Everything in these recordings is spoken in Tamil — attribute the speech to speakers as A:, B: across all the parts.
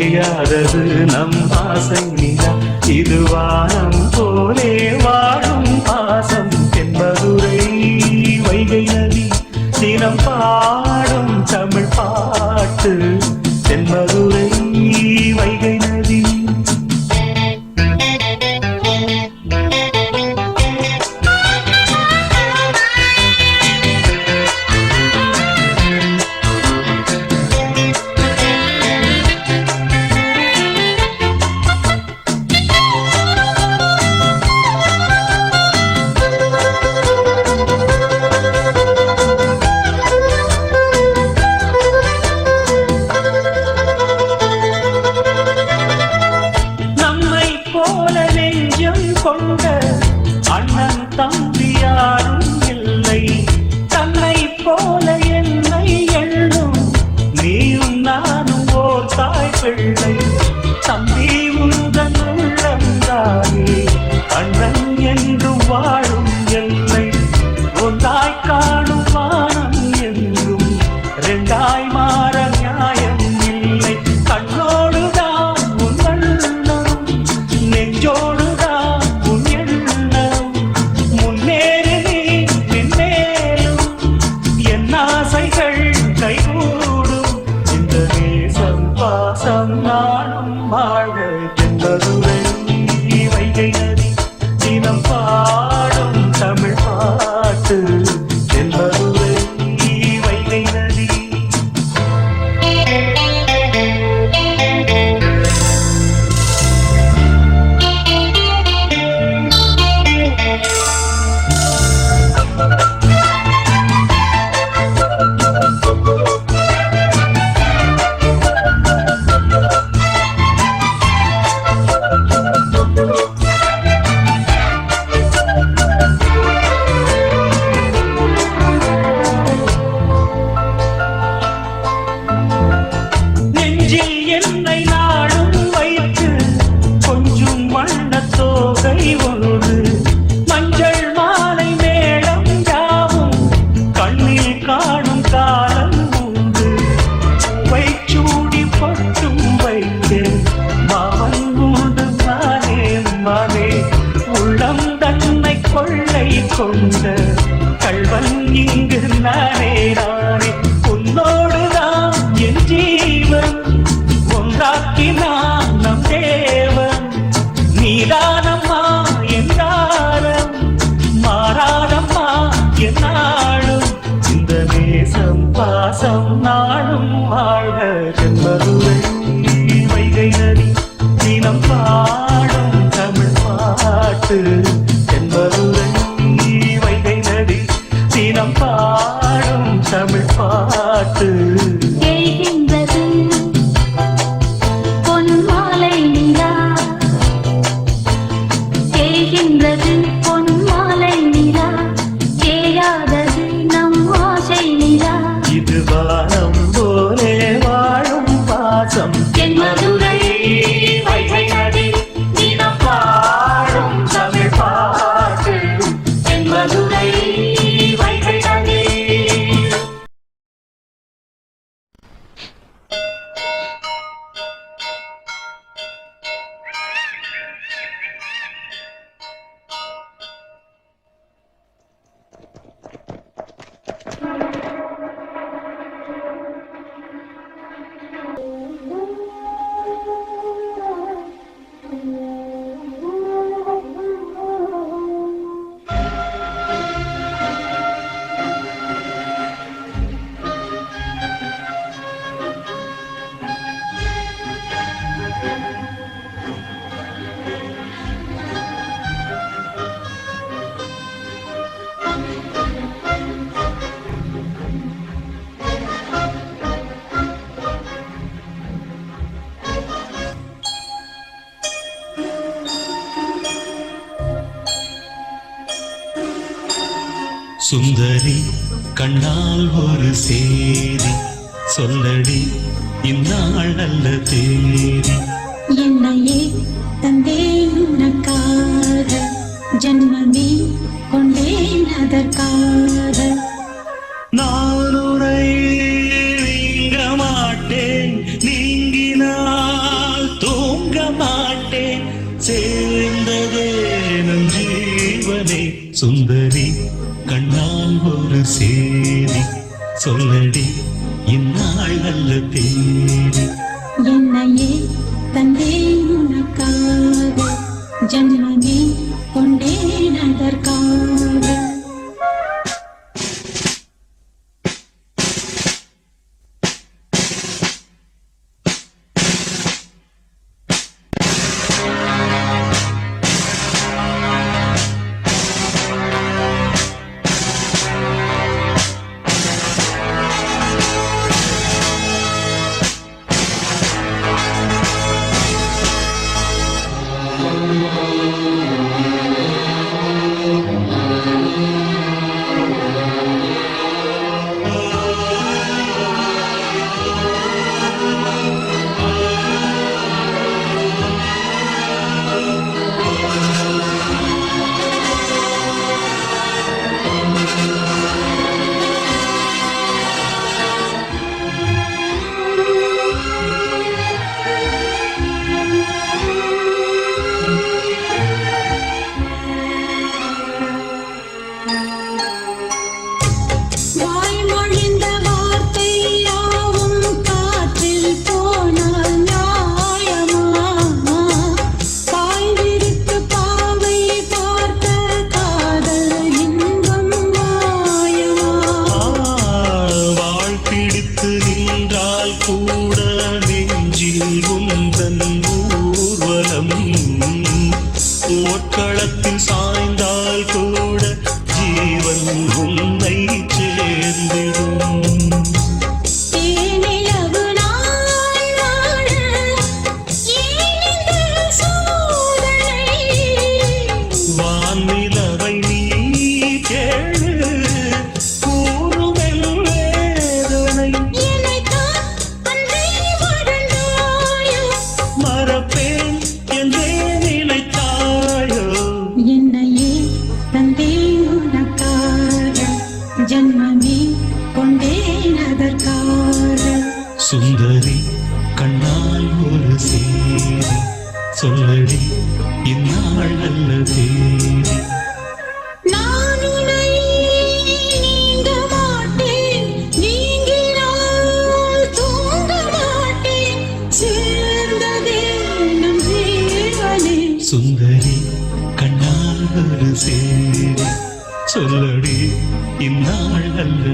A: அழியாதது நம் ஆசை நிலா இது வானம் போலே வாழும் பாசம் என்பதுரை வைகை நதி தினம் பாடும் தமிழ் பாட்டு.
B: சொல்ல
A: சுந்தரி கண்ணால் ஒரு சேரி. சொல்லடி இந்நாள் நல்ல தேரி
C: என்னையே தந்தேன் உனக்காக. ஜன்மமே கொண்டேன் அதற்காக.
A: தேதி சொல்லடி இந்நாள் நல்ல தேதி
C: என்னையே தந்தே உனக்காக ஜன்மமே கொண்டேன் அதற்காக Oh,
A: oh, oh, oh. சேரி சொல்லடி இந்நாள் அல்ல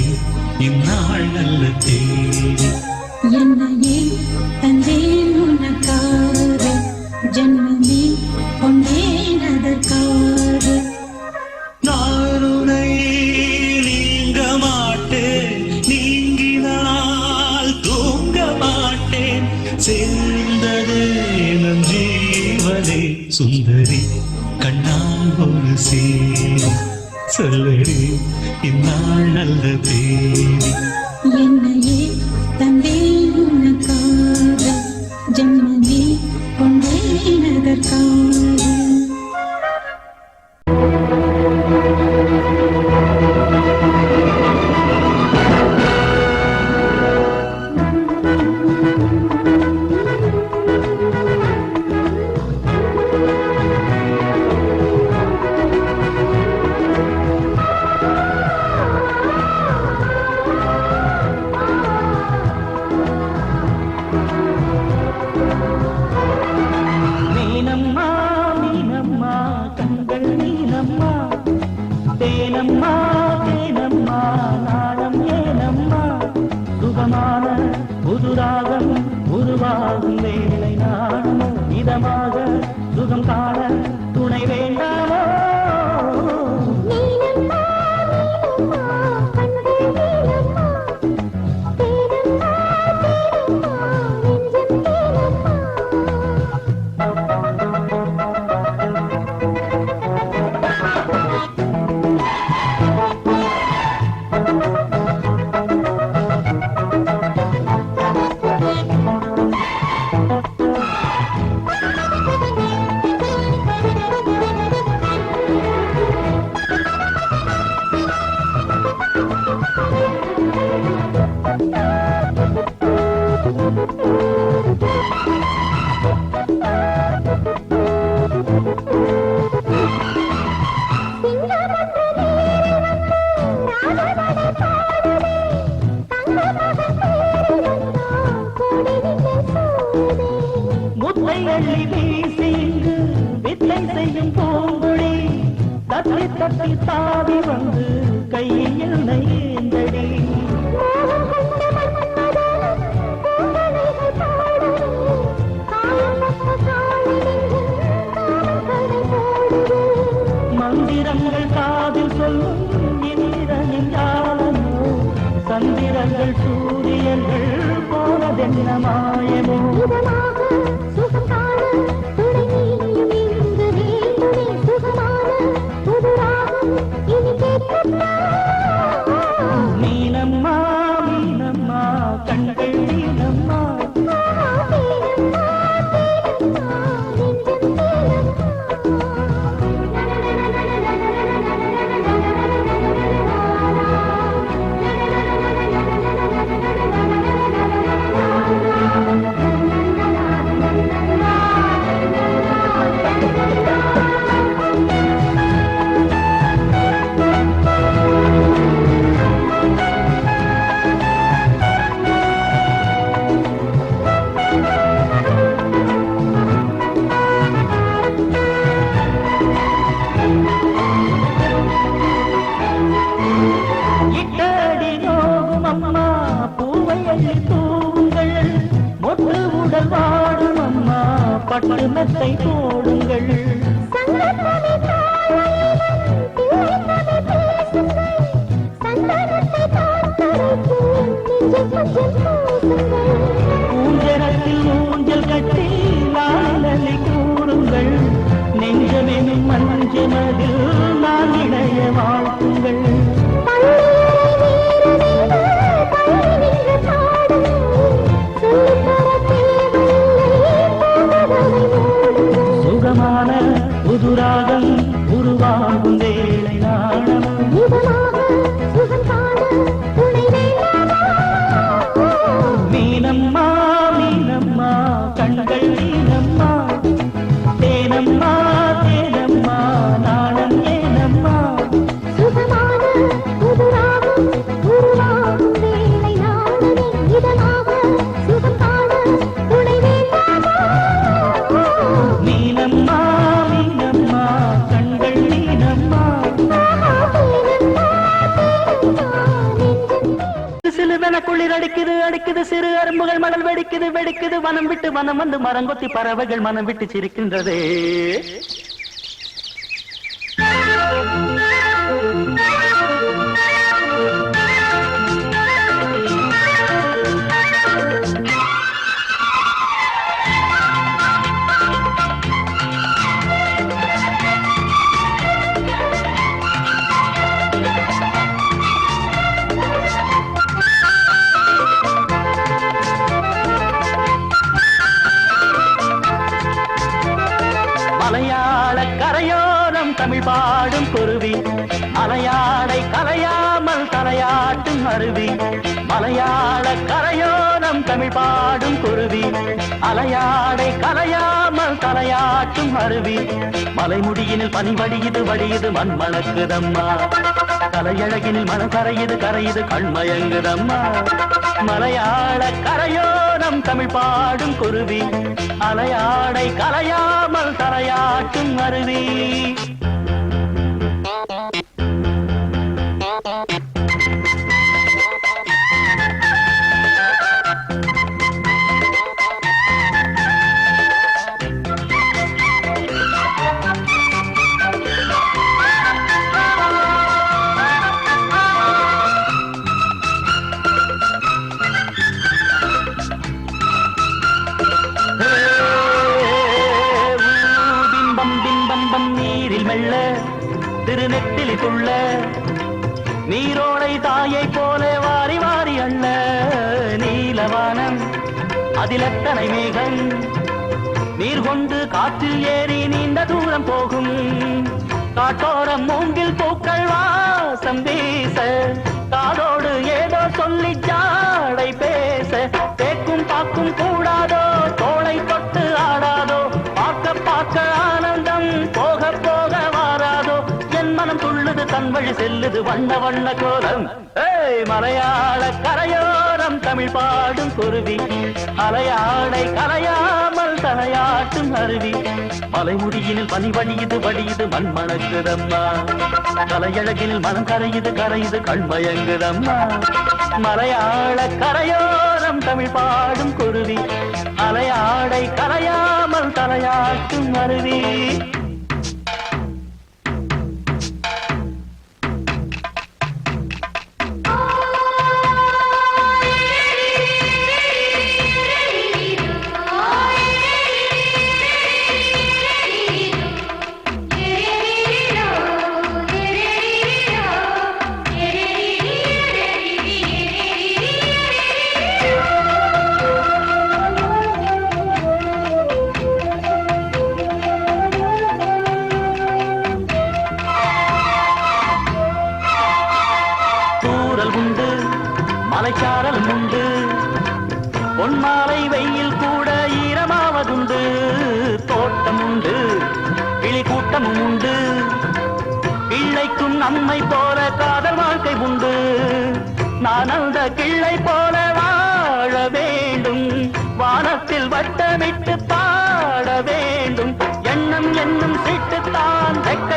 A: சொல்லடி இந்நாள் நல்ல தேதி
C: என்னையே தந்தேன் உனக்காக ஜென்மமே கொண்டேன் அதற்காக
A: நாருனை நீங்க மாட்டேன் நீங்கினால் தூங்க மாட்டேன் சேர்ந்தது நம் ஜீவனே சுந்தரி கண்ணால் ஒரு சொல்லடி இந்நாள் நல்ல
D: தேவி என்ன சுகமான புதுராகம் உருவாகும் வேலை நாடும் இதமாக சுகம் காண சூரியர்கள் போனதென்ன மாயமோ? பாட்டு மெத்தை போடுங்கள். வெடிக்குது வெடிக்குது வனம் விட்டு வனம் வந்து மரங்கொத்தி பறவைகள் மனம் விட்டு சிரிக்கின்றதே. கரையோரம் தமிழ் பாடும் குருவி. அலையாடை கலையாமல் தலையாட்டும் அருவி. மலைமுடியினில் பனி வடியுது வடியுது மண் மணக்குதம்மா தலையழகினில் மனம் கரையுது கரையுது கண்மயங்குதம்மா. மலையாள கரையோரம் தமிழ் பாடும் குருவி. அலையாடை கலையாமல் தலையாட்டும் அருவி. வழி வண்ண வண்ண கோலம். ஏய் மலையாள கரையோரம் தமிழ் பாடும் குருவி. அலையாடை கரையாமல் தலையாட்டும் அருவி. மலைமுடியினில் பனி வழியுது வடியுது மண் மணக்குதம்மா கலையழகினில் மனம் கரையுது கரையுது கண் மயங்குதம்மா மலையாள கரையோரம் தமிழ் பாடும் குருவி. அலையாடை கரையாமல் தலையாட்டும் அருவி.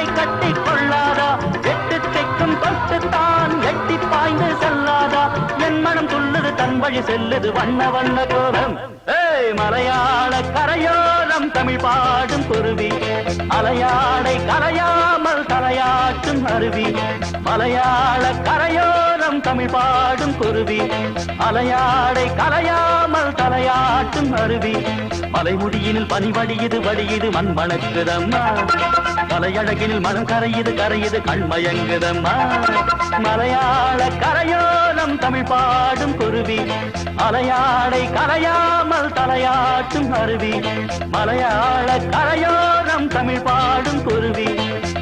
D: சீட்டுத்தான் கட்டி கொள்ளாதா எட்டு தைக்கும் திக்கும் தொட்டுத்தான் எட்டி பாய்ந்து செல்லாதா? என் மனம் துள்ளுது தன் வழி செல்லுது வண்ண வண்ண கோலம் ஏய் மலையாள கரையோரம் தமிழ் பாடும் குருவி. அலையாடை கரையாமல் தலையாட்டும் அருவி. மலையாள கரையோரம் தமிழ் பாடும் குருவி. அலையாடை கலையாமல் தலையாட்டும் அருவி. மலைமுடியினில் பனி வடியுது மண் மணக்குதம்மா மலையழகினில் மனம் கரையுது கரையுது கண்மயங்குதம்மா. மலையாள கரையோலம் தமிழ் பாடும் குருவி. அலையாடை கலையாமல் தலையாட்டும் அருவி. மலையாள கரையோரம் தமிழ் பாடும் குருவி.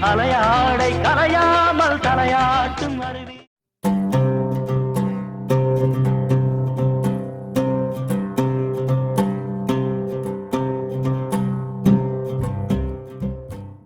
D: அலையாடை கரையாமல் தலையாட்டும் அருவி.